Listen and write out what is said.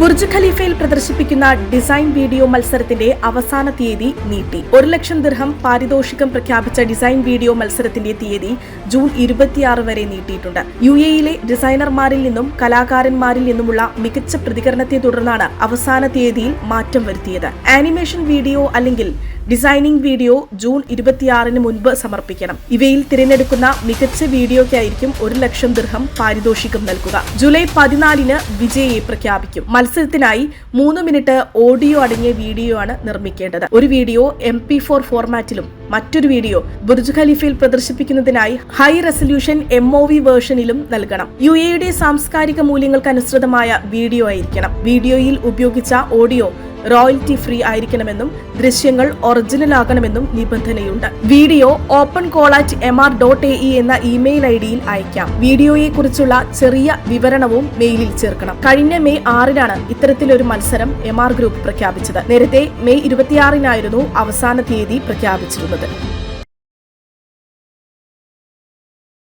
Burj ഖലീഫയിൽ പ്രദർശിപ്പിക്കുന്ന design video മത്സരത്തിന്റെ അവസാന തീയതി നീട്ടി. ഒരു ലക്ഷം ദിർഹം പാരിതോഷികം പ്രഖ്യാപിച്ച ഡിസൈൻ വീഡിയോ മത്സരത്തിന്റെ തീയതി ജൂൺ ഇരുപത്തിയാറ് വരെ നീട്ടിയിട്ടുണ്ട്. യു എയിലെ ഡിസൈനർമാരിൽ നിന്നും കലാകാരന്മാരിൽ നിന്നുമുള്ള മികച്ച പ്രതികരണത്തെ തുടർന്നാണ് അവസാന തീയതിയിൽ മാറ്റം വരുത്തിയത്. ആനിമേഷൻ വീഡിയോ അല്ലെങ്കിൽ ഡിസൈനിംഗ് വീഡിയോ ജൂൺ ഇരുപത്തിയാറിന് മുൻപ് സമർപ്പിക്കണം. ഇവയിൽ തിരഞ്ഞെടുക്കുന്ന മികച്ച വീഡിയോയ്ക്കായിരിക്കും ഒരു ലക്ഷം ദിർഹം പാരിതോഷികം നൽകുക. ജൂലൈ പതിനാലിന് വിജയിയെ പ്രഖ്യാപിക്കും. മത്സരത്തിനായി മൂന്ന് മിനിറ്റ് ഓഡിയോ അടങ്ങിയ വീഡിയോ ആണ് നിർമ്മിക്കേണ്ടത്. ഒരു വീഡിയോ എം പി ഫോർ ഫോർമാറ്റിലും മറ്റൊരു വീഡിയോ ബുർജ് ഖലീഫയിൽ പ്രദർശിപ്പിക്കുന്നതിനായി high resolution M O V വേർഷനിലും നൽകണം. യു എയുടെ സാംസ്കാരിക മൂല്യങ്ങൾക്ക് അനുസൃതമായ വീഡിയോ ആയിരിക്കണം. വീഡിയോയിൽ ഉപയോഗിച്ച ഓഡിയോ റോയൽറ്റി ഫ്രീ ആയിരിക്കണമെന്നും ദൃശ്യങ്ങൾ ഒറിജിനൽ ആകണമെന്നും നിബന്ധനയുണ്ട്. Video open call at M R dot A E എന്ന ഇമെയിൽ ഐ ഡിയിൽ അയക്കാം വീഡിയോയെ കുറിച്ചുള്ള ചെറിയ വിവരണവും മെയിലിൽ ചേർക്കണം. കഴിഞ്ഞ മെയ് ആറിനാണ് ഇത്തരത്തിലൊരു മത്സരം എം ആർ ഗ്രൂപ്പ് പ്രഖ്യാപിച്ചത്. നേരത്തെ മെയ് ഇരുപത്തിയാറിനായിരുന്നു അവസാന തീയതി പ്രഖ്യാപിച്ചിരുന്നത്.